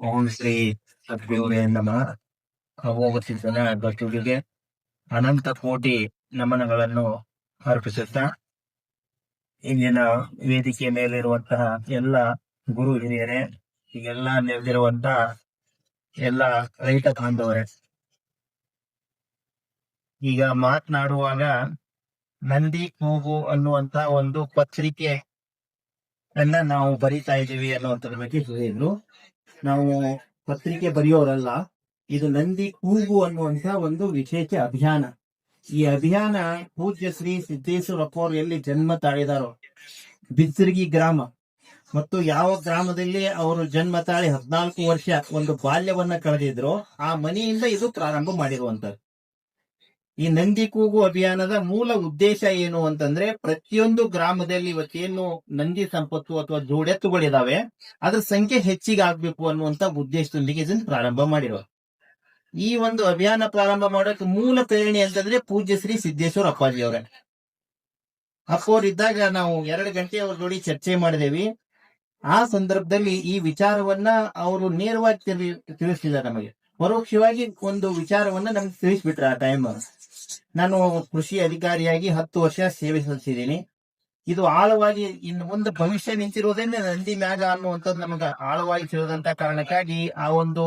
ಓಂ ಶ್ರೀ ಸದ್ಗುರುವೇ ನಮಃ ಅಭೋಗಸಿದ್ದನ ಭಕ್ತರಿಗೆ ಅನಂತ ಕೋಟಿ ನಮನಗಳನ್ನು ಅರ್ಪಿಸುತ್ತಾ ಇಂದಿನ ವೇದಿಕೆ ಮೇಲಿರುವಂತಹ ಎಲ್ಲ ಗುರು ಹಿರಿಯರೇ, ಈಗೆಲ್ಲ ನೆರೆದಿರುವಂತಹ ಎಲ್ಲ ರೈತ ಬಾಂಧವರೇ, ಈಗ ಮಾತನಾಡುವಾಗ ನಂದಿ ಕೂಗು ಅನ್ನುವಂತ ಒಂದು ಪತ್ರಿಕೆ ಅನ್ನ ನಾವು ಬರಿತಾ ಇದ್ದೀವಿ ಅನ್ನುವಂಥದ್ರ ಬಗ್ಗೆ ಹೇಳಿದ್ರು. ನಾವು ಪತ್ರಿಕೆ ಬರೆಯೋರಲ್ಲ, ಇದು ನಂದಿ ಕೂಗು ಅನ್ನುವಂತ ಒಂದು ವಿಶೇಷ ಅಭಿಯಾನ. ಈ ಅಭಿಯಾನ ಪೂಜ್ಯ ಶ್ರೀ ಸಿದ್ದೇಶ್ವರಪ್ಪ ಅವರು ಎಲ್ಲಿ ಜನ್ಮ ತಾಳಿದಾರೋ, ಬಿಸಿರಿಗಿ ಗ್ರಾಮ. ಮತ್ತು ಯಾವ ಗ್ರಾಮದಲ್ಲಿ ಅವರು ಜನ್ಮ ತಾಳಿ ಹದಿನಾಲ್ಕು ವರ್ಷ ಒಂದು ಬಾಲ್ಯವನ್ನ ಕಳೆದಿದ್ರು, ಆ ಮನೆಯಿಂದ ಇದು ಪ್ರಾರಂಭ ಮಾಡಿರುವಂತದ್ದು ಈ ನಂದಿ ಕೂಗು ಅಭಿಯಾನದ ಮೂಲ ಉದ್ದೇಶ ಏನು ಅಂತಂದ್ರೆ ಪ್ರತಿಯೊಂದು ಗ್ರಾಮದಲ್ಲಿ ಇವತ್ತೇನು ನಂದಿ ಸಂಪತ್ತು ಅಥವಾ ಜೋಡೆತ್ತುಗಳಿದಾವೆ ಅದ್ರ ಸಂಖ್ಯೆ ಹೆಚ್ಚಿಗೆ ಆಗ್ಬೇಕು ಅನ್ನುವಂತ ಉದ್ದೇಶದೊಂದಿಗೆ ಇದನ್ನು ಪ್ರಾರಂಭ ಮಾಡಿರುವ ಈ ಒಂದು ಅಭಿಯಾನ ಪ್ರಾರಂಭ ಮಾಡೋಕೆ ಮೂಲ ಪ್ರೇರಣೆ ಅಂತಂದ್ರೆ ಪೂಜ್ಯ ಶ್ರೀ ಸಿದ್ದೇಶ್ವರ ಅಪ್ಪಾಜಿ ಅವರೇ. ಅಪ್ಪವ್ರು ಇದ್ದಾಗ ನಾವು ಎರಡು ಗಂಟೆ ಅವ್ರ ಜೋಡಿ ಚರ್ಚೆ ಮಾಡಿದೇವಿ. ಆ ಸಂದರ್ಭದಲ್ಲಿ ಈ ವಿಚಾರವನ್ನ ಅವರು ನೇರವಾಗಿ ತಿಳಿ- ತಿಳಿಸಿದ್ದಾರೆ ನಮಗೆ. ಪರೋಕ್ಷವಾಗಿ ಒಂದು ವಿಚಾರವನ್ನ ನಮ್ಗೆ ತಿಳಿಸ್ಬಿಟ್ರೆ ಆ ಟೈಮ್ ನಾನು ಕೃಷಿ ಅಧಿಕಾರಿಯಾಗಿ ಹತ್ತು ವರ್ಷ ಸೇವೆ ಸಲ್ಲಿಸಿದ್ದೀನಿ. ಇದು ಆಳವಾಗಿ ಇನ್ನು ಮುಂದೆ ಭವಿಷ್ಯ ನಿಂತಿರುವುದೇ ನಂದಿ ಮ್ಯಾಗ ಅನ್ನುವಂಥದ್ದು ನಮಗೆ ಆಳವಾಗಿ ತಿಳಿದಂತ ಕಾರಣಕ್ಕಾಗಿ ಆ ಒಂದು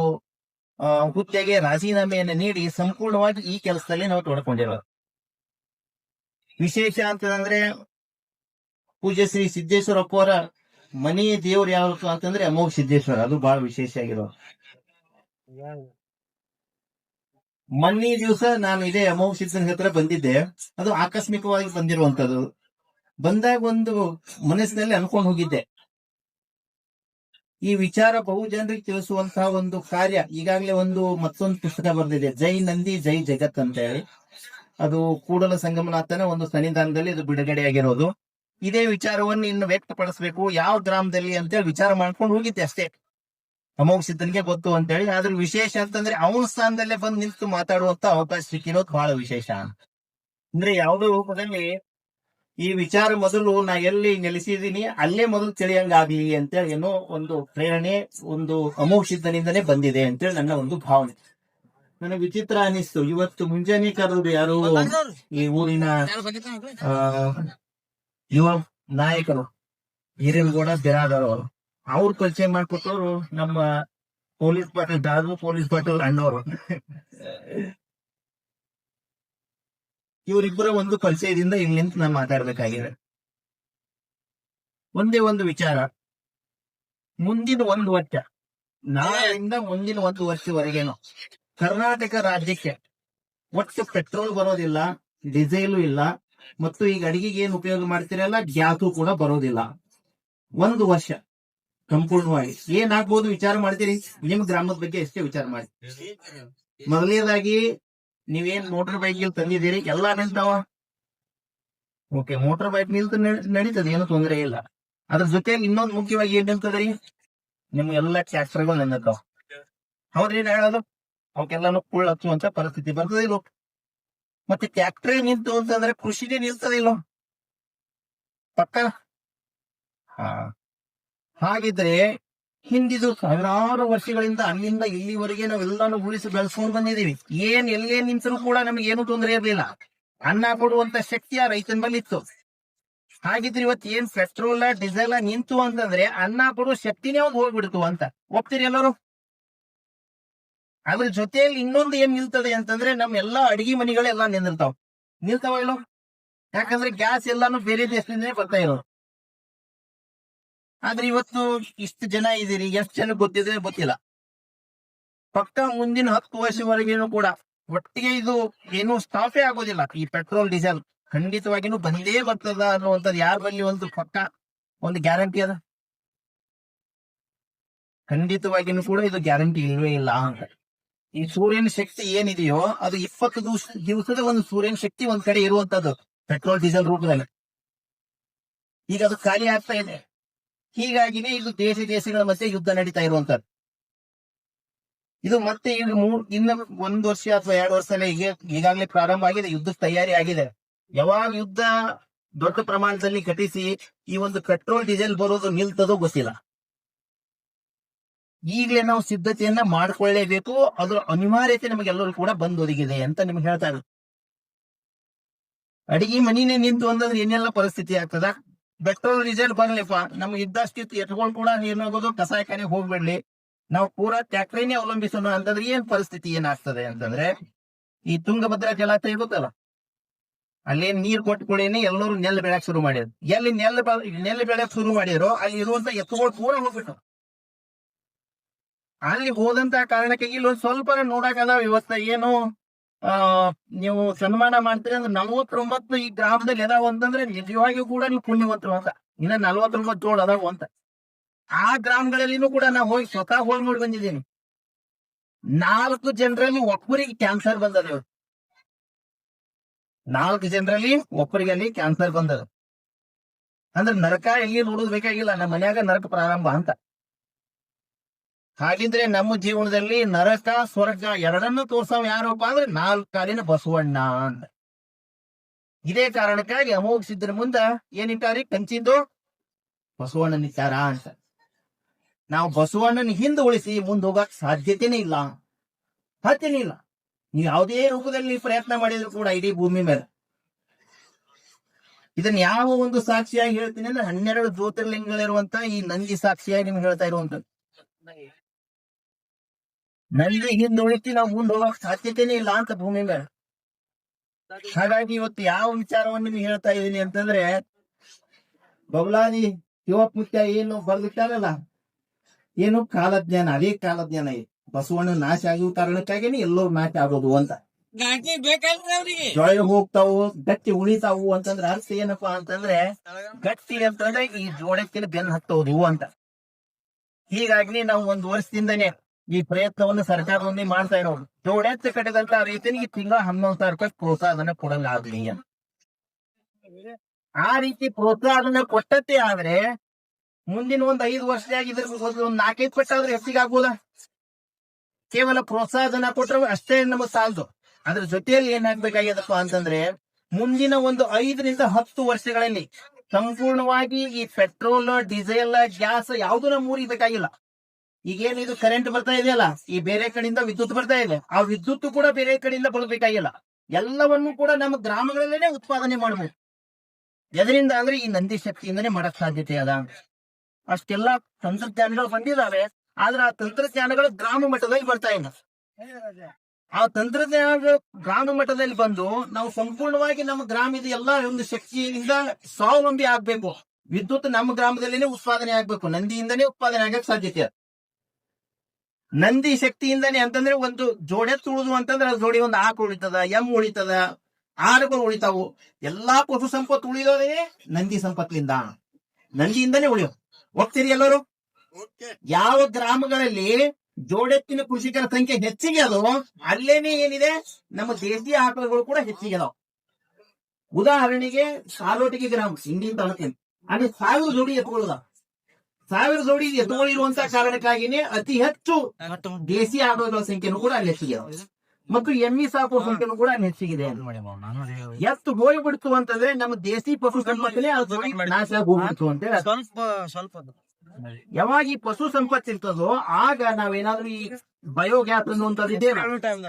ಹುದ್ದೆಗೆ ರಾಜೀನಾಮೆಯನ್ನು ನೀಡಿ ಸಂಪೂರ್ಣವಾಗಿ ಈ ಕೆಲಸದಲ್ಲಿ ನಾವು ತೊಡ್ಕೊಂಡಿರೋದು. ವಿಶೇಷ ಅಂತಂದ್ರೆ ಪೂಜ್ಯ ಶ್ರೀ ಸಿದ್ದೇಶ್ವರಪ್ಪ ಅವರ ಮನೆಯ ದೇವ್ರು ಯಾವುದು ಅಂತಂದ್ರೆ ಅಮೋಘ ಸಿದ್ದೇಶ್ವರ. ಅದು ಬಹಳ ವಿಶೇಷ ಆಗಿರೋದು. ಮೊನ್ನೆ ದಿವಸ ನಾನು ಇದೇ ಅಮೋಘ ಸಿದ್ದನ ಹತ್ರ ಬಂದಿದ್ದೆ. ಅದು ಆಕಸ್ಮಿಕವಾಗಿ ಬಂದಿರುವಂತದ್ದು. ಬಂದಾಗ ಒಂದು ಮನಸ್ಸಿನಲ್ಲಿ ಅನ್ಕೊಂಡು ಹೋಗಿದ್ದೆ. ಈ ವಿಚಾರ ಬಹು ಜನರಿಗೆ ತಿಳಿಸುವಂತಹ ಒಂದು ಕಾರ್ಯ ಈಗಾಗಲೇ ಒಂದು ಮತ್ತೊಂದು ಪುಸ್ತಕ ಬರೆದಿದೆ. ಜೈ ನಂದಿ, ಜೈ ಜಗತ್ ಅಂತ ಹೇಳಿ. ಅದು ಕೂಡಲ ಸಂಗಮನಾಥನ ಒಂದು ಸನ್ನಿಧಾನದಲ್ಲಿ ಇದು ಬಿಡುಗಡೆಯಾಗಿರೋದು. ಇದೇ ವಿಚಾರವನ್ನು ಇನ್ನು ವ್ಯಕ್ತಪಡಿಸಬೇಕು. ಯಾವ ಗ್ರಾಮದಲ್ಲಿ ಅಂತೇಳಿ ವಿಚಾರ ಮಾಡ್ಕೊಂಡು ಹೋಗಿದ್ದೆ ಅಷ್ಟೇ. ಅಮೋಘ ಸಿದ್ಧನ್ಗೆ ಗೊತ್ತು ಅಂತ ಹೇಳಿ ಆದ್ರ ವಿಶೇಷ ಅಂತಂದ್ರೆ ಅವನ ಸ್ಥಾನದಲ್ಲೇ ಬಂದು ನಿಂತು ಮಾತಾಡುವಂತ ಅವಕಾಶ ಸಿಕ್ಕಿರೋದು ಬಹಳ ವಿಶೇಷ. ಅಂದ್ರೆ ಯಾವುದೇ ರೂಪದಲ್ಲಿ ಈ ವಿಚಾರ ಮೊದಲು ನಾ ಎಲ್ಲಿ ನೆಲೆಸಿದೀನಿ ಅಲ್ಲೇ ಮೊದಲು ತಿಳಿಯಂಗಾಗ್ಲಿ ಅಂತೇಳಿ ಏನೋ ಒಂದು ಪ್ರೇರಣೆ ಒಂದು ಅಮೋಘ ಸಿದ್ಧನಿಂದನೇ ಬಂದಿದೆ ಅಂತೇಳಿ ನನ್ನ ಒಂದು ಭಾವನೆ. ನನಗೆ ವಿಚಿತ್ರ ಅನಿಸ್ತು. ಇವತ್ತು ಮುಂಜಾನೆ ಕರೆದ್ರು ಯಾರು? ಈ ಊರಿನ ಯುವ ನಾಯಕರು ಹಿರೇಗೌಡ ಬಿರಾದರ್ ಅವರು. ಅವ್ರ ಪರಿಚಯ ಮಾಡ್ಕೊಟ್ಟವ್ರು ನಮ್ಮ ಪೊಲೀಸ್ ಪಾಟೀಲ್, ದಾದು ಪೊಲೀಸ್ ಪಾಟೀಲ್ ಅಣ್ಣವರು. ಇವರಿಬ್ಬರ ಒಂದು ಪರಿಚಯದಿಂದ ಇಲ್ಲಿ ನಿಂತು ನಾನು ಮಾತಾಡ್ಬೇಕಾಗಿದೆ. ಒಂದೇ ಒಂದು ವಿಚಾರ. ಮುಂದಿನ ಒಂದು ವರ್ಷ. ನಾಳೆಯಿಂದ ಮುಂದಿನ ಒಂದು ವರ್ಷವರೆಗೇನು ಕರ್ನಾಟಕ ರಾಜ್ಯಕ್ಕೆ ಒಟ್ಟು ಪೆಟ್ರೋಲ್ ಬರೋದಿಲ್ಲ, ಡೀಸೆಲು ಇಲ್ಲ, ಮತ್ತು ಈಗ ಅಡಿಗೆಗೆ ಏನು ಉಪಯೋಗ ಮಾಡ್ತೀರಲ್ಲ, ಗ್ಯಾಸು ಕೂಡ ಬರೋದಿಲ್ಲ. ಒಂದು ವರ್ಷ. ಸಂಪೂರ್ಣವಾಗಿ. ಏನ್ ಹಾಕ್ಬೋದು ವಿಚಾರ ಮಾಡ್ತೀರಿ? ನಿಮ್ ಗ್ರಾಮದ ಬಗ್ಗೆ ಎಷ್ಟೇ ವಿಚಾರ ಮಾಡಿ. ಮೊದಲನೇದಾಗಿ, ನೀವೇನ್ ಮೋಟರ್ ಬೈಕ್ ತಂದಿದ್ದೀರಿ? ಎಲ್ಲಾ ನಿಲ್ತಾವ ಓಕೆ ಮೋಟರ್ ಬೈಕ್ ನಿಲ್ತ ನಡೀತದೆ, ಏನು ತೊಂದರೆ ಇಲ್ಲ. ಅದ್ರ ಜೊತೆಲಿ ಇನ್ನೊಂದು ಮುಖ್ಯವಾಗಿ ಏನ್ ನಿಲ್ತದ್ರಿ? ನಿಮ್ ಎಲ್ಲಾ ಟ್ರ್ಯಾಕ್ಟರ್ಗಳು ನಿಂತಾವ ಹೌದ್ರಿ ನಾ ಹೇಳೋದು ಅವಕ್ಕೆಲ್ಲಾನು ಕುಳ್ಳ ಹಚ್ಚುವಂತ ಪರಿಸ್ಥಿತಿ ಬರ್ತದೆ ಇಲ್ಲೋ. ಮತ್ತೆ ಟ್ರ್ಯಾಕ್ಟರ್ ನಿಂತು ಅಂತಂದ್ರೆ ಕೃಷಿನೇ ನಿಲ್ತದೆ ಇಲ್ಲೋ. ಪಕ್ಕ? ಹಾ. ಹಾಗಿದ್ರೆ ಹಿಂದಿದು ಸಾವಿರಾರು ವರ್ಷಗಳಿಂದ ಅಲ್ಲಿಂದ ಇಲ್ಲಿವರೆಗೆ ನಾವೆಲ್ಲಾನು ಉಳಿಸಿ ಬೆಳೆಸ್ಕೊಂಡು ಬಂದಿದೀವಿ ಏನ್ ಎಲ್ಲೇ ನಿಂತರೂ ಕೂಡ ನಮ್ಗೆ ಏನು ತೊಂದರೆ ಇರಲಿಲ್ಲ. ಅನ್ನ ಕೊಡುವಂತ ಶಕ್ತಿ ಆ ರೈತನ ಇತ್ತು ಹಾಗಿದ್ರೆ ಇವತ್ತು ಏನ್ ಪೆಟ್ರೋಲ್ ಡೀಸೆಲ್ ನಿಂತು ಅಂತಂದ್ರೆ ಅನ್ನ ಕೊಡುವ ಶಕ್ತಿನೇ ಒಂದು ಹೋಗ್ಬಿಡ್ತು ಅಂತ. ಒಪ್ತೀರಿ ಎಲ್ಲರೂ? ಅದ್ರ ಜೊತೆಯಲ್ಲಿ ಇನ್ನೊಂದು ಏನ್ ನಿಲ್ತದೆ ಅಂತಂದ್ರೆ ನಮ್ ಎಲ್ಲಾ ಅಡಿಗೆ ಮನೆಗಳೆಲ್ಲ ನಿಂದಿರ್ತಾವ. ನಿಲ್ತಾವ ಇಲ್ಲೋ? ಯಾಕಂದ್ರೆ ಗ್ಯಾಸ್ ಎಲ್ಲಾನು ಬೇರೆ ದೇಶದಿಂದನೇ ಬರ್ತಾ ಇರೋದು. ಆದ್ರೆ ಇವತ್ತು ಇಷ್ಟು ಜನ ಇದ್ದೀರಿ ಎಷ್ಟು ಜನ ಗೊತ್ತಿದೆ ಗೊತ್ತಿಲ್ಲ. ಪಕ್ಕ ಮುಂದಿನ ಹತ್ತು ವರ್ಷವರೆಗೇನು ಕೂಡ ಒಟ್ಟಿಗೆ ಇದು ಏನು ಸ್ಟಾಫೇ ಆಗೋದಿಲ್ಲ. ಈ ಪೆಟ್ರೋಲ್, ಡೀಸೆಲ್ ಖಂಡಿತವಾಗಿನೂ ಬಂದೇ ಬರ್ತದ ಅನ್ನುವಂಥದ್ದು ಯಾರ ಬಳಿ ಒಂದು ಪಕ್ಕ ಒಂದು ಗ್ಯಾರಂಟಿ ಅದ? ಖಂಡಿತವಾಗಿನೂ ಕೂಡ ಇದು ಗ್ಯಾರಂಟಿ ಇಲ್ವೇ ಇಲ್ಲ. ಈ ಸೂರ್ಯನ ಶಕ್ತಿ ಏನಿದೆಯೋ ಅದು ಇಪ್ಪತ್ತು ದಿವಸ, ದಿವಸದ ಒಂದು ಸೂರ್ಯನ ಶಕ್ತಿ ಒಂದ್ ಕಡೆ ಇರುವಂತದ್ದು ಪೆಟ್ರೋಲ್, ಡೀಸೆಲ್ ರೂಪದಲ್ಲಿ. ಈಗ ಅದು ಖಾಲಿ ಆಗ್ತಾ ಇದೆ. ಹೀಗಾಗಿನೇ ಇದು ದೇಶ ದೇಶಗಳ ಮಧ್ಯೆ ಯುದ್ಧ ನಡೀತಾ ಇರುವಂತದ್ದು. ಇದು ಮತ್ತೆ ಈಗ ಮೂರ್, ಇನ್ನ ಒಂದ್ ವರ್ಷ ಅಥವಾ ಎರಡು ವರ್ಷ ಈಗ ಈಗಾಗಲೇ ಪ್ರಾರಂಭ ಆಗಿದೆ ಯುದ್ಧ ತಯಾರಿ ಆಗಿದೆ. ಯಾವಾಗ ಯುದ್ಧ ದೊಡ್ಡ ಪ್ರಮಾಣದಲ್ಲಿ ಘಟಿಸಿ ಈ ಒಂದು ಪೆಟ್ರೋಲ್ ಡೀಸೆಲ್ ಬರೋದು ನಿಲ್ತದೋ ಗೊತ್ತಿಲ್ಲ. ಈಗಲೇ ನಾವು ಸಿದ್ಧತೆಯನ್ನ ಮಾಡ್ಕೊಳ್ಳೇಬೇಕು, ಅದರ ಅನಿವಾರ್ಯತೆ ನಮಗೆಲ್ಲರೂ ಕೂಡ ಬಂದು ಒದಗಿದೆ ಅಂತ ನಿಮ್ಗೆ ಹೇಳ್ತಾ ಅಡಿಗೆ ಮನಿನೇ ನಿಂತು ಅಂದ್ರೆ ಏನೆಲ್ಲ ಪರಿಸ್ಥಿತಿ ಆಗ್ತದ? ಪೆಟ್ರೋಲ್ ಡೀಸೆಲ್ ಬರ್ಲಿಪ್ಪ ನಮ್ಗೆ ಇದ್ದಷ್ಟಿತ್ತು, ಎತ್ಕೊಂಡ್ ಕೂಡ ಏನಾಗೋದು ಕಸಾಯಖಾನೆ ಹೋಗ್ಬಿಡ್ಲಿ. ನಾವು ಪೂರಾ ಟ್ಯಾಕ್ಟ್ರಿನೇ ಅವಲಂಬಿಸೋಣ ಅಂತಂದ್ರೆ ಏನ್ ಪರಿಸ್ಥಿತಿ ಏನಾಗ್ತದೆ ಅಂತಂದ್ರೆ, ಈ ತುಂಗಭದ್ರಾ ಜಲಾಶಯ ಗೊತ್ತಲ್ಲ ಅಲ್ಲಿ ನೀರ್ ಕೊಟ್ಟು ಕೂಡೇನೆ ಎಲ್ಲರೂ ನೆಲ್ ಬೆಳಕ್ ಶುರು ಮಾಡಿದ್ರು ಎಲ್ಲಿ ನೆಲ್ ನೆಲ್ ಬೆಳಕ್ ಶುರು ಮಾಡಿದ್ರು ಅಲ್ಲಿ ಇರುವಂತ ಎತ್ತುಗಳು ಪೂರ ಹೋಗ್ಬಿಟ್ಟು ಅಲ್ಲಿ ಹೋದಂತ ಕಾರಣಕ್ಕೆ ಇಲ್ಲಿ ಒಂದ್ ಸ್ವಲ್ಪ ನೋಡಕ್ ಇವತ್ತ ಏನು? ನೀವು ಸನ್ಮಾನ ಮಾಡ್ತೀರಿ ಅಂದ್ರೆ ನಲವತ್ತೊಂಬತ್ತು ಈ ಗ್ರಾಮದಲ್ಲಿ ಅದಾವ ಅಂತಂದ್ರೆ ನಿಜವಾಗಿಯೂ ಕೂಡ ನೀವು ಪುಣ್ಯವಂತರು ಅಂತ. ಇನ್ನ ನಲವತ್ತೊಂಬತ್ತು ಜೋಳ ಅದಾವ ಅಂತ. ಆ ಗ್ರಾಮಗಳಲ್ಲಿನೂ ಕೂಡ ನಾ ಹೋಗಿ ಸ್ವತಃ ಹೋಗಿ ನೋಡಿ ಬಂದಿದ್ದೀನಿ. ನಾಲ್ಕು ಜನರಲ್ಲಿ ಒಬ್ಬರಿಗೆ ಕ್ಯಾನ್ಸರ್ ಬಂದದ ನಾಲ್ಕು ಜನರಲ್ಲಿ ಒಬ್ಬರಿಗೆ ಅಲ್ಲಿ ಕ್ಯಾನ್ಸರ್ ಬಂದದ ಅಂದ್ರೆ ನರಕ ಎಲ್ಲಿ ನೋಡೋದ್ ಬೇಕಾಗಿಲ್ಲ. ನಮ್ಮ ಮನ್ಯಾಗ ನರಕ ಪ್ರಾರಂಭ ಅಂತ. ಹಾಗಿದ್ರೆ ನಮ್ಮ ಜೀವನದಲ್ಲಿ ನರಕ, ಸ್ವರ್ಗ ಎರಡನ್ನು ತೋರ್ಸವ್ ಯಾರಪ್ಪ ಅಂದ್ರೆ ನಾಲ್ಕಾಲಿನ ಬಸವಣ್ಣ ಇದೇ ಕಾರಣಕ್ಕಾಗಿ ಅಮೋಘ ಸಿದ್ಧರ ಮುಂದ ಏನಿಟ್ಟಾರಿ ಕಂಚಿದ್ದು ಬಸವಣ್ಣನ ನಿಂತಾರ ಅಂತ. ನಾವು ಬಸವಣ್ಣನ ಹಿಂದೆ ಉಳಿಸಿ ಮುಂದೆ ಹೋಗಕ್ ಸಾಧ್ಯತೆನೇ ಇಲ್ಲ. ಸಾಧ್ಯನೇ ಇಲ್ಲ. ನೀವು ಯಾವುದೇ ರೂಪದಲ್ಲಿ ಪ್ರಯತ್ನ ಮಾಡಿದ್ರು ಕೂಡ ಇಡೀ ಭೂಮಿ ಮೇಲೆ. ಇದನ್ನ ಯಾವ ಒಂದು ಸಾಕ್ಷಿಯಾಗಿ ಹೇಳ್ತೀನಿ ಅಂದ್ರೆ ಹನ್ನೆರಡು ಜ್ಯೋತಿರ್ಲಿಂಗಗಳಿರುವಂತ ಈ ನಂದಿ ಸಾಕ್ಷಿಯಾಗಿ ನಿಮ್ಗೆ ಹೇಳ್ತಾ ಇರುವಂತದ್ದು. ನಂದಿ ಹಿಂದೆ ಉಳಿತಿ ನಾವು ಮುಂದೆ ಹೋಗಕ್ ಸಾಧ್ಯತೆನೇ ಇಲ್ಲ ಅಂತ ಭೂಮಿ ಮೇಲೆ. ಹಾಗಾಗಿ ಇವತ್ತು ಯಾವ ವಿಚಾರವನ್ನು ನಿಮ್ಗೆ ಹೇಳ್ತಾ ಇದೀನಿ ಅಂತಂದ್ರೆ ಬಬಲಾದಿ ಶಿವಪುತ್ಯ ಏನು ಬರ್ದಿಟ್ಟಾರಲ್ಲ ಏನು ಕಾಲಜ್ಞಾನ ಅದೇ ಕಾಲಜ್ಞಾನ ಇದೆ. ಬಸವಣ್ಣ ನಾಶ ಆಗಿರೋ ಕಾರಣಕ್ಕಾಗಿನೇ ಎಲ್ಲರೂ ನಾಶ ಆಗೋದು ಅಂತ. ಜೊಳೆ ಹೋಗ್ತಾವು ಗಟ್ಟಿ ಉಳಿತಾವು ಅಂತಂದ್ರೆ ಅರ್ಥ ಏನಪ್ಪಾ ಅಂತಂದ್ರೆ ಗಟ್ಟಿ ಅಂತಂದ್ರೆ ಈ ಜೋಡಕ್ಕಿನ ಬೆನ್ ಹತ್ತೋದು ಅಂತ. ಹೀಗಾಗಿ ನಾವು ಒಂದು ವರ್ಷದಿಂದನೇ ಈ ಪ್ರಯತ್ನವನ್ನು ಸರ್ಕಾರದೊಂದಿಗೆ ಮಾಡ್ತಾ ಇರೋದು ಜೋಡೆತ್ತು ಕಟ್ಟಿದಂತ ರೈತನಿಗೆ ತಿಂಗಳ ಹನ್ನೊಂದು ಸಾವಿರ ರೂಪಾಯಿ ಪ್ರೋತ್ಸಾಹನ ಕೊಡಲಾಗ್ಲಿ ಆ ರೀತಿ ಪ್ರೋತ್ಸಾಹನ ಕೊಟ್ಟತ್ತೆ ಆದ್ರೆ ಮುಂದಿನ ಒಂದ್ ಐದು ವರ್ಷದಾಗ ಇದ್ರ ಒಂದು ಒಂದ್ ನಾಲ್ಕೈದು ಪಟ್ಟಾದ್ರೆ ಹೆಚ್ಚಿಗೆ ಆಗ್ಬೋದ? ಕೇವಲ ಪ್ರೋತ್ಸಾಹನ ಕೊಟ್ಟರೆ ಅಷ್ಟೇ ನಮಗೆ ಸಾಲದು. ಅದ್ರ ಜೊತೆಯಲ್ಲಿ ಏನಾಗ್ಬೇಕಾಗ್ಯದಪ್ಪ ಅಂತಂದ್ರೆ ಮುಂದಿನ ಒಂದು ಐದರಿಂದ ಹತ್ತು ವರ್ಷಗಳಲ್ಲಿ ಸಂಪೂರ್ಣವಾಗಿ ಈ ಪೆಟ್ರೋಲ್, ಡೀಸೆಲ್, ಗ್ಯಾಸ್ ಯಾವ್ದು ನಮ್ಮ ಊರಿಗೆ ಬೇಕಾಗಿಲ್ಲ. ಈಗೇನು ಇದು ಕರೆಂಟ್ ಬರ್ತಾ ಇದೆಯಲ್ಲ? ಈ ಬೇರೆ ಕಡೆಯಿಂದ ವಿದ್ಯುತ್ ಬರ್ತಾ ಇದೆ. ಆ ವಿದ್ಯುತ್ ಕೂಡ ಬೇರೆ ಕಡೆಯಿಂದ ಬರಬೇಕಾಗಿಲ್ಲ. ಎಲ್ಲವನ್ನೂ ಕೂಡ ನಮ್ಮ ಗ್ರಾಮಗಳಲ್ಲೇನೆ ಉತ್ಪಾದನೆ ಮಾಡಬೇಕು. ಎದರಿಂದ ಅಂದ್ರೆ ಈ ನಂದಿ ಶಕ್ತಿಯಿಂದನೇ ಮಾಡಕ್ ಸಾಧ್ಯತೆ ಅದ. ಅಷ್ಟೆಲ್ಲ ತಂತ್ರಜ್ಞಾನಗಳು ಬಂದಿದಾವೆ ಆದ್ರೆ ಆ ತಂತ್ರಜ್ಞಾನಗಳು ಗ್ರಾಮ ಮಟ್ಟದಲ್ಲಿ ಬರ್ತಾ ಇಲ್ಲ. ಆ ತಂತ್ರಜ್ಞಾನಗಳು ಗ್ರಾಮ ಮಟ್ಟದಲ್ಲಿ ಬಂದು ನಾವು ಸಂಪೂರ್ಣವಾಗಿ ನಮ್ಮ ಗ್ರಾಮದ ಎಲ್ಲ ಒಂದು ಶಕ್ತಿಯಿಂದ ಸ್ವಾವಲಂಬಿ ಆಗ್ಬೇಕು. ವಿದ್ಯುತ್ ನಮ್ಮ ಗ್ರಾಮದಲ್ಲಿನೇ ಉತ್ಪಾದನೆ ಆಗ್ಬೇಕು. ನಂದಿಯಿಂದನೇ ಉತ್ಪಾದನೆ ಆಗಕ್ ಸಾಧ್ಯತೆ. ನಂದಿ ಶಕ್ತಿಯಿಂದನೇ ಅಂತಂದ್ರೆ ಒಂದು ಜೋಡೆ ತುಳಿದು ಅಂತಂದ್ರೆ ಅದ್ ಜೋಡಿ ಒಂದು ಆಕು ಉಳಿತದ ಎಂ ಉಳಿತದ ಆರುಗಳು ಉಳಿತಾವು. ಎಲ್ಲಾ ಪಶು ಸಂಪತ್ತು ಉಳಿಯೋದೇ ನಂದಿ ಸಂಪತ್ತಿನಿಂದ ನಂದಿಯಿಂದನೇ ಉಳಿಯೋ. ಹೋಗ್ತೀರಿ ಎಲ್ಲರೂ? ಯಾವ ಗ್ರಾಮಗಳಲ್ಲಿ ಜೋಡೆತ್ತಿನ ಕೃಷಿಕರ ಸಂಖ್ಯೆ ಹೆಚ್ಚಿಗೆ ಅದು ಅಲ್ಲೇನೆ ಏನಿದೆ? ನಮ್ಮ ದೇಶೀಯ ಆಕಳುಗಳು ಕೂಡ ಹೆಚ್ಚಿಗೆ ಅದಾವ. ಉದಾಹರಣೆಗೆ ಸಾಲೋಟಿಗೆ ಗ್ರಾಮ ಇಂಡಿಯನ್ ತಾಲೂಕಿನ. ಅಲ್ಲಿ ಸಾವಿರ ಜೋಡಿ ಎತ್ತುಗಳಿದಾವ ಸಾವಿರ ಜೋಡಿ ಎತ್ತುಗಳಿರುವಂತ ಕಾರಣಕ್ಕಾಗಿನೇ ಅತಿ ಹೆಚ್ಚು ದೇಸಿ ಆಡುವ ಸಂಖ್ಯೆನೂ ಕೂಡ ಅಲ್ಲಿ ಹೆಚ್ಚಿಗೆ ಮತ್ತು ಎಮ್ಮಿ ಸಾಕುವ ಸಂಖ್ಯೆನೂ ಕೂಡ ಅಲ್ಲಿ ಹೆಚ್ಚಿಗಿದೆ ಎತ್ತು ಹೋಗ್ಬಿಡ್ತು ಅಂತಂದ್ರೆ ನಮ್ಮ ದೇಸಿ ಪಶು ಸಂಪತ್ತಿನೇ ನಾಶ ಹೋಗ್ಬಿಡ್ತು ಅಂತ ಸ್ವಲ್ಪ ಸ್ವಲ್ಪ ಯಾವಾಗ ಈ ಪಶು ಸಂಪತ್ತು ಇರ್ತದೋ ಆಗ ನಾವೇನಾದ್ರೂ ಈ ಬಯೋಗ್ಯಾಸ್ ಅನ್ನುವಂಥದ್ದು ಇದೆ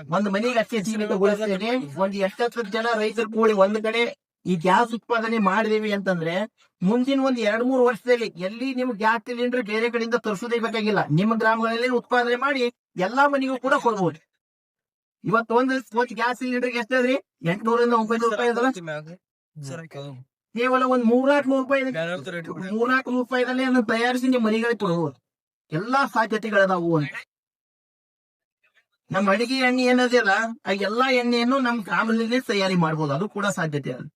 ಒಂದು ಮನೆಗೆ ಅಷ್ಟೇ ಸೀಮಿತಗೊಳಿಸ್ತೇನೆ. ಒಂದು ಎಷ್ಟು ಜನ ರೈತರು ಕೂಡಿ ಒಂದ್ ಕಡೆ ಈ ಗ್ಯಾಸ್ ಉತ್ಪಾದನೆ ಮಾಡಿದೀವಿ ಅಂತಂದ್ರೆ ಮುಂದಿನ ಒಂದ್ ಎರಡ್ ಮೂರು ವರ್ಷದಲ್ಲಿ ಎಲ್ಲಿ ನಿಮ್ ಗ್ಯಾಸ್ ಸಿಲಿಂಡರ್ ಬೇರೆ ಕಡೆಯಿಂದ ತರಿಸೋದೇ ಬೇಕಾಗಿಲ್ಲ. ನಿಮ್ಮ ಗ್ರಾಮಗಳಲ್ಲಿ ಉತ್ಪಾದನೆ ಮಾಡಿ ಎಲ್ಲಾ ಮನೆಗೂ ಕೂಡ ಕೊಡ್ಬೋದು. ಇವತ್ತು ಒಂದು ಒಂದು ಗ್ಯಾಸ್ ಸಿಲಿಂಡರ್ ಎಷ್ಟಾದ್ರಿ? ಎಂಟ್ನೂರಿಂದ ಒಂಬೈನೂರು ರೂಪಾಯಿ ಕೇವಲ ಒಂದ್ ಮೂರ್ನಾಲ್ಕು ನೂರು ರೂಪಾಯಿ. ಮೂರ್ನಾಲ್ಕು ನೂರು ರೂಪಾಯಿದಲ್ಲಿ ಅದನ್ನ ತಯಾರಿಸಿ ನಿಮ್ಮ ಮನೆಗಳಿಗೆ ಕೊಡ್ಬೋದು. ಎಲ್ಲಾ ಸಾಧ್ಯತೆಗಳದಾವು ಅಂತ. ನಮ್ಮ ಅಡಿಗೆ ಎಣ್ಣೆ ಏನದಿಲ್ಲ ಆ ಎಲ್ಲಾ ಎಣ್ಣೆಯನ್ನು ನಮ್ಮ ಗ್ರಾಮದಲ್ಲಿ ತಯಾರಿ ಮಾಡಬಹುದು ಅದು ಕೂಡ ಸಾಧ್ಯತೆ ಅದ.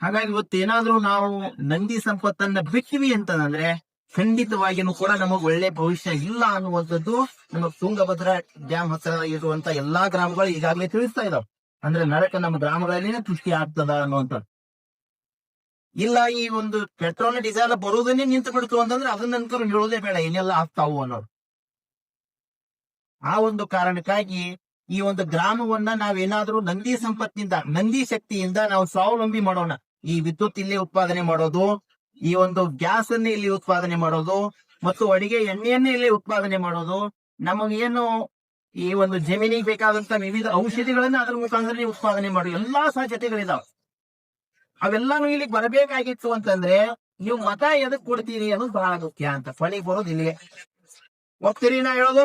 ಹಾಗಾಗಿ ಇವತ್ತೇನಾದ್ರೂ ನಾವು ನಂದಿ ಸಂಪತ್ತನ್ನ ಬಿಟ್ಟಿವಿ ಅಂತಂದ್ರೆ ಖಂಡಿತವಾಗಿನೂ ಕೂಡ ನಮಗ್ ಒಳ್ಳೆ ಭವಿಷ್ಯ ಇಲ್ಲ ಅನ್ನುವಂಥದ್ದು ನಮ್ಮ ತುಂಗಭದ್ರಾ ಡ್ಯಾಮ್ ಹತ್ರ ಇರುವಂತ ಎಲ್ಲಾ ಗ್ರಾಮಗಳು ಈಗಾಗಲೇ ತಿಳಿಸ್ತಾ ಇದಾವೆ. ಅಂದ್ರೆ ನರಕ ನಮ್ಮ ಗ್ರಾಮಗಳಲ್ಲಿನೇ ಸೃಷ್ಟಿ ಆಗ್ತದ ಅನ್ನುವಂಥದ್ದು. ಇಲ್ಲ, ಈ ಒಂದು ಪೆಟ್ರೋಲ್ ಡೀಸೆಲ್ ಬರುವುದನ್ನೇ ನಿಂತು ಬಿಡ್ತು ಅಂತಂದ್ರೆ ಅದನ್ನ ನಂತರ ಹೇಳೋದೇ ಬೇಡ, ಏನೆಲ್ಲ ಆಗ್ತಾವು ಅನ್ನೋರು ಆ ಒಂದು ಕಾರಣಕ್ಕಾಗಿ ಈ ಒಂದು ಗ್ರಾಮವನ್ನ ನಾವೇನಾದ್ರೂ ನಂದಿ ಸಂಪತ್ತಿನಿಂದ ನಂದಿ ಶಕ್ತಿಯಿಂದ ನಾವು ಸ್ವಾವಲಂಬಿ ಮಾಡೋಣ. ಈ ವಿದ್ಯುತ್ ಇಲ್ಲಿ ಉತ್ಪಾದನೆ ಮಾಡೋದು, ಈ ಒಂದು ಗ್ಯಾಸ್ ಅನ್ನು ಇಲ್ಲಿ ಉತ್ಪಾದನೆ ಮಾಡೋದು, ಮತ್ತು ಅಡಿಗೆ ಎಣ್ಣೆಯನ್ನೇ ಇಲ್ಲಿ ಉತ್ಪಾದನೆ ಮಾಡೋದು ನಮಗೇನು ಈ ಒಂದು ಜಮೀನಿಗೆ ಬೇಕಾದಂತ ವಿವಿಧ ಔಷಧಿಗಳನ್ನ ಅದ್ರ ಮುಖಾಂತರ ಉತ್ಪಾದನೆ ಮಾಡೋ, ಎಲ್ಲಾ ಸಾಧ್ಯತೆಗಳಿದಾವೆ. ಅವೆಲ್ಲಾನು ಇಲ್ಲಿ ಬರಬೇಕಾಗಿತ್ತು ಅಂತಂದ್ರೆ, ನೀವು ಮತ ಎದಕ್ ಕೊಡ್ತೀರಿ ಅನ್ನೋದು ಬಹಳ ಮುಖ್ಯ ಅಂತ. ಫಳಿ ಬರೋದು ಇಲ್ಲಿಗೆ. ಹೋಗ್ತೀರಿ ನಾ ಹೇಳೋದು?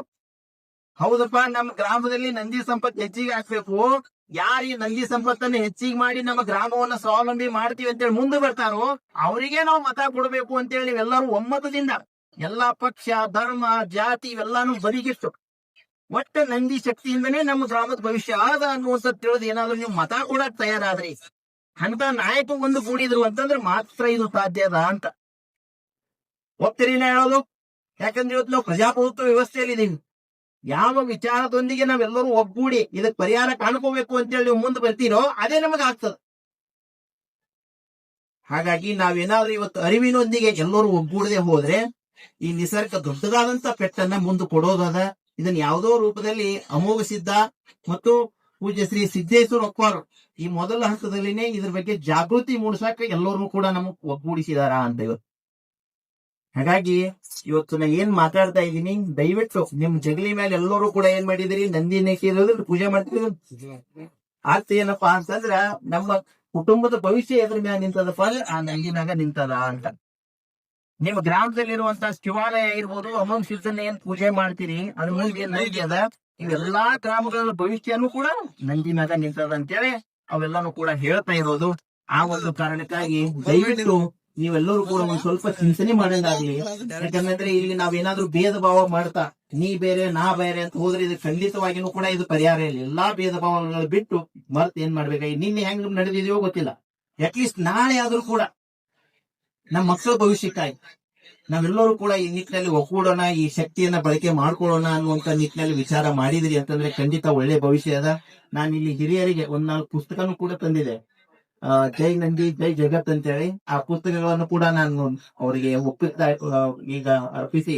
ಹೌದಪ್ಪ, ನಮ್ಮ ಗ್ರಾಮದಲ್ಲಿ ನಂದಿ ಸಂಪತ್ತು ಹೆಚ್ಚಿಗೆ ಹಾಕ್ಬೇಕು. ಯಾರು ಈ ನಂದಿ ಸಂಪತ್ತನ್ನು ಹೆಚ್ಚಿಗೆ ಮಾಡಿ ನಮ್ಮ ಗ್ರಾಮವನ್ನ ಸ್ವಾವಲಂಬಿ ಮಾಡ್ತೀವಿ ಅಂತೇಳಿ ಮುಂದೆ ಬರ್ತಾರೋ, ಅವರಿಗೆ ನಾವು ಮತ ಕೊಡಬೇಕು ಅಂತೇಳಿ ನೀವೆಲ್ಲರೂ ಒಮ್ಮತದಿಂದ ಎಲ್ಲಾ ಪಕ್ಷ, ಧರ್ಮ, ಜಾತಿ ಇವೆಲ್ಲಾನು ಬದಿಗಿಟ್ಟು ಒಟ್ಟ ನಂದಿ ಶಕ್ತಿಯಿಂದನೇ ನಮ್ಮ ಗ್ರಾಮದ ಭವಿಷ್ಯ ಆದ ಅನ್ನುವಂತ ತಿಳಿದು ಏನಾದ್ರು ನೀವು ಮತ ಕೊಡಕ್ ತಯಾರಾದ್ರಿ. ಅಂತ ನಾಯಕ ಒಂದು ಕೂಡಿದ್ರು ಅಂತಂದ್ರೆ ಮಾತ್ರ ಇದು ಸಾಧ್ಯ ಅದ ಅಂತ. ಒಪ್ತೀರಿ ಹೇಳೋದು? ಯಾಕಂದ್ರೆ ಇವತ್ತು ನಾವು ಪ್ರಜಾಪ್ರಭುತ್ವ ವ್ಯವಸ್ಥೆಯಲ್ಲಿ ಇದೀವಿ ಯಾವ ವಿಚಾರದೊಂದಿಗೆ ನಾವೆಲ್ಲರೂ ಒಗ್ಗೂಡಿ ಇದಕ್ಕೆ ಪರಿಹಾರ ಕಾಣ್ಕೋಬೇಕು ಅಂತೇಳಿ ನೀವು ಮುಂದೆ ಬರ್ತೀರೋ ಅದೇ ನಮಗೆ ಆಗ್ತದೆ. ಹಾಗಾಗಿ ನಾವೇನಾದ್ರೂ ಇವತ್ತು ಅರಿವಿನೊಂದಿಗೆ ಎಲ್ಲರೂ ಒಗ್ಗೂಡದೆ ಹೋದ್ರೆ ಈ ನಿಸರ್ಗ ದೊಡ್ಡದಾದಂತ ಪೆಟ್ಟನ್ನ ಮುಂದೆ ಕೊಡೋದದ, ಇದನ್ನ ಯಾವುದೋ ರೂಪದಲ್ಲಿ ಅಮೋಘ ಸಿದ್ಧ ಮತ್ತು ಪೂಜ್ಯ ಶ್ರೀ ಸಿದ್ದೇಶ್ವರ ಈ ಮೊದಲ ಹಂತದಲ್ಲಿನೇ ಇದ್ರ ಬಗ್ಗೆ ಜಾಗೃತಿ ಮೂಡಿಸಕ ಎಲ್ಲರೂ ಕೂಡ ನಮಗ್ ಒಗ್ಗೂಡಿಸಿದಾರ ಅಂತ ಇವತ್ತು. ಹಾಗಾಗಿ ಇವತ್ತು ನಾ ಏನ್ ಮಾತಾಡ್ತಾ ಇದ್ದೀನಿ, ದಯವಿಟ್ಟು ನಿಮ್ ಜಗಲಿ ಮೇಲೆ ಎಲ್ಲರೂ ಕೂಡ ಏನ್ ಮಾಡಿದಿರಿ, ನಂದಿನ ಪೂಜೆ ಮಾಡ್ತೀರಿ ಆಗ್ತ ಏನಪ್ಪಾ ಅಂತಂದ್ರ, ನಮ್ಮ ಕುಟುಂಬದ ಭವಿಷ್ಯ ಎದ್ರ ಮ್ಯಾಲ ನಿಂತದಪ್ಪ ಅಂದ್ರೆ ಆ ನಂದಿನಾಗ ನಿಂತದ ಅಂತ. ನಿಮ್ಮ ಗ್ರಾಮದಲ್ಲಿರುವಂತ ಶಿವಾಲಯ ಇರ್ಬೋದು ಅಮೌನ್ ಸಿದ್ಧನ ಏನ್ ಪೂಜೆ ಮಾಡ್ತೀರಿ ಅದ್ರ ಮುಂದೆ ನಂದಿ ಅದ. ಇವೆಲ್ಲಾ ಗ್ರಾಮಗಳ ಭವಿಷ್ಯನೂ ಕೂಡ ನಂದಿ ಮ್ಯಾಗ ನಿಂತದ ಅಂತೇಳಿ ಅವೆಲ್ಲಾನು ಕೂಡ ಹೇಳ್ತಾ ಇರೋದು. ಆ ಒಂದು ಕಾರಣಕ್ಕಾಗಿ ದಯವಿಟ್ಟು ನೀವೆಲ್ಲರೂ ಕೂಡ ಒಂದ್ ಸ್ವಲ್ಪ ಚಿಂತನೆ ಮಾಡೋದಾಗ್ಲಿ ಯಾಕಂದ್ರೆ ಇಲ್ಲಿ ನಾವೇನಾದ್ರೂ ಭೇದ ಭಾವ ಮಾಡ್ತಾ, ನೀ ಬೇರೆ, ನಾ ಬೇರೆ ಅಂತ ಹೋದ್ರೆ ಇದು ಖಂಡಿತವಾಗಿನೂ ಕೂಡ ಇದು ಪರಿಹಾರ ಇಲ್ಲ. ಎಲ್ಲಾ ಭೇದ ಭಾವಗಳು ಬಿಟ್ಟು ಮರ್ತ್ ಏನ್ ಮಾಡ್ಬೇಕಾಗಿ ನಿನ್ನೆ ಹೆಂಗ್ ನಡೆದಿದೆಯೋ ಗೊತ್ತಿಲ್ಲ. ಅಟ್ಲೀಸ್ಟ್ ನಾಳೆ ಆದ್ರೂ ಕೂಡ ನಮ್ಮ ಮಕ್ಕಳ ಭವಿಷ್ಯಕ್ಕಾಗಿ ನಾವೆಲ್ಲರೂ ಕೂಡ ಈ ನಿಟ್ಟಿನಲ್ಲಿ ಒಗ್ಗೂಡೋಣ, ಈ ಶಕ್ತಿಯನ್ನ ಬಳಕೆ ಮಾಡ್ಕೊಳ್ಳೋಣ ಅನ್ನುವಂತ ನಿಟ್ಟಿನಲ್ಲಿ ವಿಚಾರ ಮಾಡಿದ್ರಿ ಅಂತಂದ್ರೆ ಖಂಡಿತ ಒಳ್ಳೆ ಭವಿಷ್ಯ ಅದ. ನಾನು ಇಲ್ಲಿ ಹಿರಿಯರಿಗೆ ಒಂದ್ ನಾಲ್ಕು ಪುಸ್ತಕನೂ ಕೂಡ ತಂದಿದೆ. ಜೈ ನಂದಿ, ಜೈ ಜಗತ್ ಅಂತೇಳಿ ಆ ಪುಸ್ತಕಗಳನ್ನು ಕೂಡ ನಾನು ಅವರಿಗೆ ಒಪ್ಪಿಸ್ತಾ ಈಗ ಅರ್ಪಿಸಿ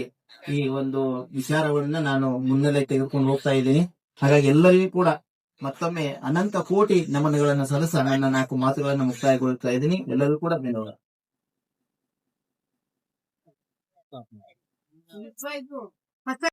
ಈ ಒಂದು ವಿಚಾರವನ್ನ ನಾನು ಮುನ್ನೆಲೆ ತೆಗೆದುಕೊಂಡು ಹೋಗ್ತಾ ಇದ್ದೀನಿ. ಹಾಗಾಗಿ ಎಲ್ಲರಿಗೂ ಕೂಡ ಮತ್ತೊಮ್ಮೆ ಅನಂತ ಕೋಟಿ ನಮನಗಳನ್ನು ಸಲ್ಲಿಸ ನನ್ನ ನಾಲ್ಕು ಮಾತುಗಳನ್ನ ಮುಕ್ತಾಯಗೊಳ್ತಾ ಇದ್ದೀನಿ. ಎಲ್ಲರಿಗೂ ಕೂಡ ಧನ್ಯವಾದ.